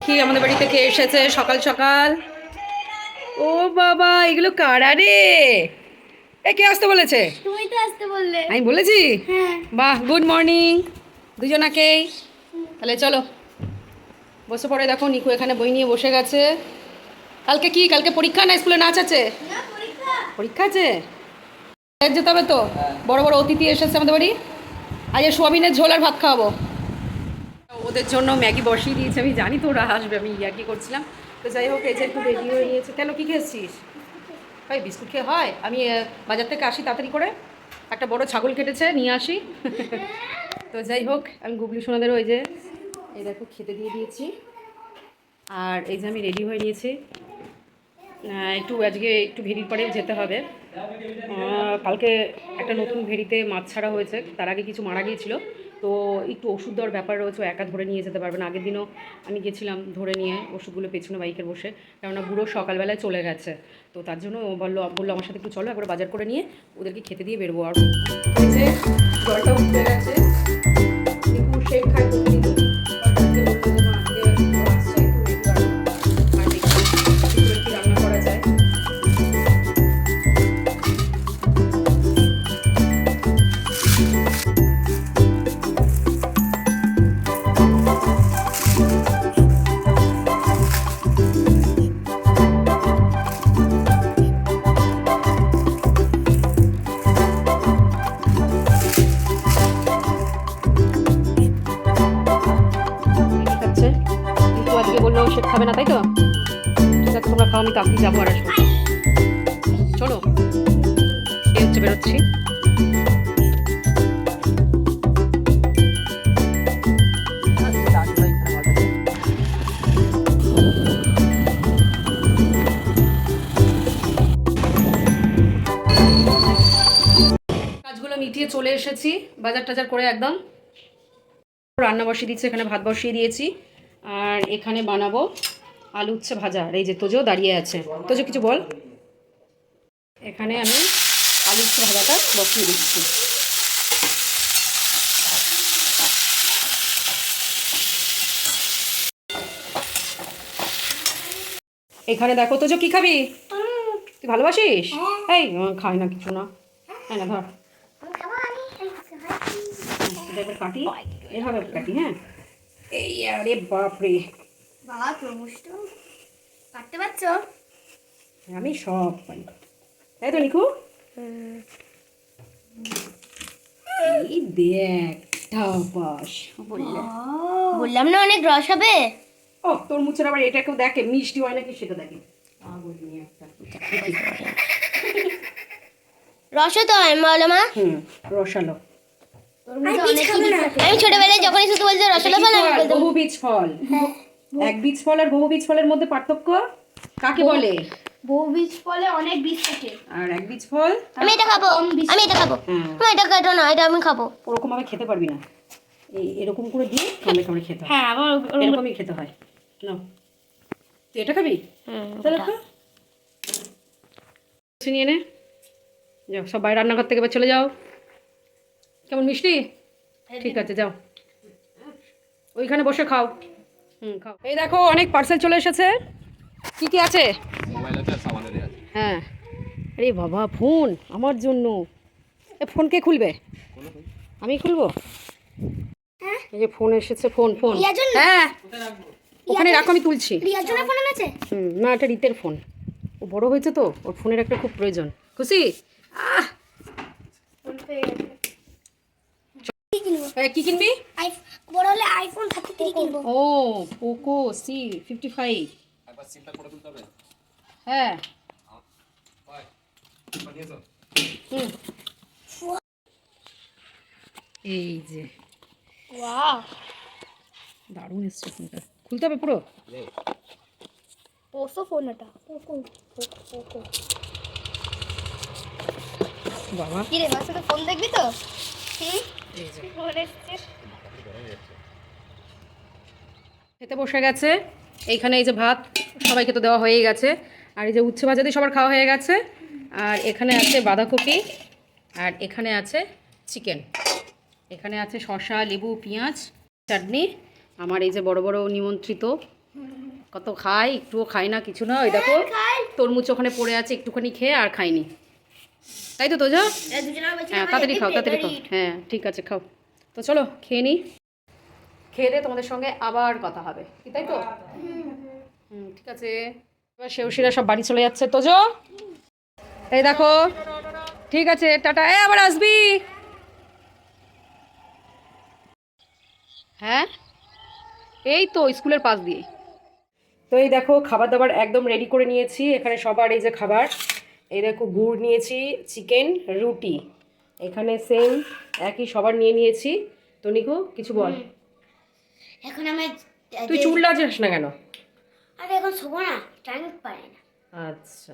কি আমাদের বাড়িতে কে এসেছে? সকাল সকাল। ও বাবা এগুলো কারা রে? এ কে আসতে বলেছে? তুমি তো আসতে বললে। আমি বলেছি? হ্যাঁ। বাহ গুড মর্নিং দুজনাকেই তাহলে চলো। বসে পড়ে দেখো নিকু এখানে বই নিয়ে বসে গেছে। কালকে কি? কালকে পরীক্ষা না স্কুলে নাচ আছে? পরীক্ষা। পরীক্ষা আছে? যেতে হবে তো? বড় বড় অতিথি এসেছে আমাদের বাড়ি। আজ সোয়াবিনের ঝোল আর ভাত খাওয়াবো। ওদের জন্য ম্যাগি বসিয়ে দিয়েছে, আমি জানি তো ওরা আসবে, আমি ইয়ার্কি করছিলাম। তো যাই হোক, এই যে একটু রেডি হয়ে নিয়েছে। কেন, কী খেয়েছিস? ভাই, বিস্কুট খেয়ে হয়? আমি বাজার থেকে আসি তাড়াতাড়ি করে। একটা বড় ছাগল কেটেছে, নিয়ে আসি। তো যাই হোক, আমি গুগলি সোনাদের ওই যে, এই দেখো, খেতে দিয়ে দিয়েছি। আর এই যে আমি রেডি হয়ে নিয়েছি। একটু আজকে একটু ভেরির পরে যেতে হবে। কালকে একটা নতুন ভেরিতে মাছ ছাড়া হয়েছে। তার আগে কিছু মারা গিয়েছিল। তো একটু ওষুধ দেওয়ার ব্যাপার রয়েছে একা ধরে নিয়ে যেতে পারবে না। আগের দিনও আমি গেছিলাম ধরে নিয়ে ওষুধগুলো পেছনে বাইকের বসে। কেননা বুড়ো সকালবেলায় চলে গেছে। তো তার জন্য বলল বলল আমার সাথে একটু চলো, একবার বাজার করে নিয়ে ওদেরকে খেতে দিয়ে বেরবো। আর জলটা উঠে গেছে শেক আজকে খাবে না, তাই তো? ঠিক আছে, তোমরা খাও, আমি কাকি যাব আর আসব। চলো, এই হচ্ছে বেরোচ্ছি। চলে এসেছি, বাজার টাজার করে একদম। রান্না বসিয়ে দিচ্ছি এখানে ভাত বসিয়ে দিয়েছি। আর এখানে বানাবো আলু উচ্ছে ভাজা। আর এই যে তোজো দাঁড়িয়ে আছে। তোজো কিছু বল? এখানে আমি আলু উচ্ছে ভাজাটা বসিয়ে দিচ্ছি। এখানে দেখো তোজো কি খাবি? তুই ভালোবাসিস? এই আহ, খাই না কিছু না। হ্যাঁ না ধর। কাটি এভাবে কাটি হ্যাঁ। এই আরে বাপরে। বাবা প্রমোষ্ট। কাটতে পারছ? আমি সব পারি। তাই তো নিকু? এই দেখ বললে। বললাম না অনেক রস হবে? ও তোর মুখের আবার এটা কেউ দেখে? মিষ্টি হয় নাকি সেটা দেখে। রসও তো হয় মা হুম রসালো। আমি ছোটবেলায় যখনই শুধু রসলা ফল আমি বলতাম বহু বীজ ফল। এক বীজ ফল আর বহু বীজ ফলের মধ্যে পার্থক্য? কাকে বলে? বহু বীজ ফলে অনেক বীজ থাকে। আর এক বীজ ফল? আমি এটা খাব আমি এটা খাব। হ্যাঁ। আমি এটা কাটো না এটা আমি খাব। ওরকম ভাবে খেতে পারবি না। এই এরকম করে দিয়ে কামড়ে কামড়ে খেতে হয়। হ্যাঁ আমার এরকমই খেতে হয়। নাও। তুই এটা খাবি? তাহলে খা। নিয়ে নে। যাও সবাই রান্নাঘর থেকে এবার চলে যাও। কেমন মিষ্টি? ঠিক আছে যাও। ওইখানে বসে খাও। হুম খাও। এই দেখো অনেক পার্সেল চলে এসেছে। কি কি আছে? হ্যাঁ। আরে বাবা ফোন আমার জন্য। এ ফোন কে খুলবে? আমি খুলবো? এই যে ফোন এসেছে ফোন ফোন হ্যাঁ। ওখানে রাখো আমি তুলছি। হুম না এটা রিতের ফোন ও বড় হয়েছে তো ওর ফোনের একটা খুব প্রয়োজন। খুশি? আহ! কিনবো? কি কিনবি? বড় হলে আইফোন থার্টি থ্রি কিনবো। ও পোকো সি ফিফটি ফাইভ একবার সিমটা করে তুলতে হবে? হ্যাঁ। হুম। এই যে। দারুণ এসছে ফোনটা খুলতে হবে পুরো? পোকো ফোন এটা। পোকো পোকো বাবা। কি রে মাসে তো ফোন দেখবি তো? হুম? খেতে বসে গেছে। এইখানে এই যে ভাত সবাইকে তো দেওয়া হয়েই গেছে। আর এই যে উচ্ছে ভাজা দিয়ে সবার খাওয়া হয়ে গেছে। আর এখানে আছে বাঁধাকপি, আর এখানে আছে চিকেন। এখানে আছে শসা, লেবু, পেঁয়াজ, চাটনি। আমার এই যে বড় বড় নিমন্ত্রিত। কত খাই একটুও খাই না, কিছু না। ওই দেখো, তরমুজ ওখানে পড়ে আছে, একটুখানি খেয়ে আর খাইনি। তাই তো তোজো? হ্যাঁ তাড়াতাড়ি খাও তাড়াতাড়ি খাও। হ্যাঁ ঠিক আছে খাও। তো চলো খেয়ে নিই খেয়ে দিয়ে তোমাদের সঙ্গে আবার কথা হবে। তাই তো? হুম ঠিক আছে। এবার শেউশিরা সব বাড়ি চলে যাচ্ছে। তোজো? এই দেখো। ঠিক আছে টাটা। এ আবার আসবি। হ্যাঁ? এই তো স্কুলের পাশ দিয়ে তো এই দেখো খাবার দাবার একদম রেডি করে নিয়েছি। এখানে সবার এই যে খাবার। দেখো গুড় নিয়েছি চিকেন রুটি। এখানে সেম একই সবার নিয়ে নিয়েছি। তো নিকু কিছু বল। এখন আমি তুই চুল লাজাস না কেন? আরে এখন শোবো না টাইম পাই না। আচ্ছা।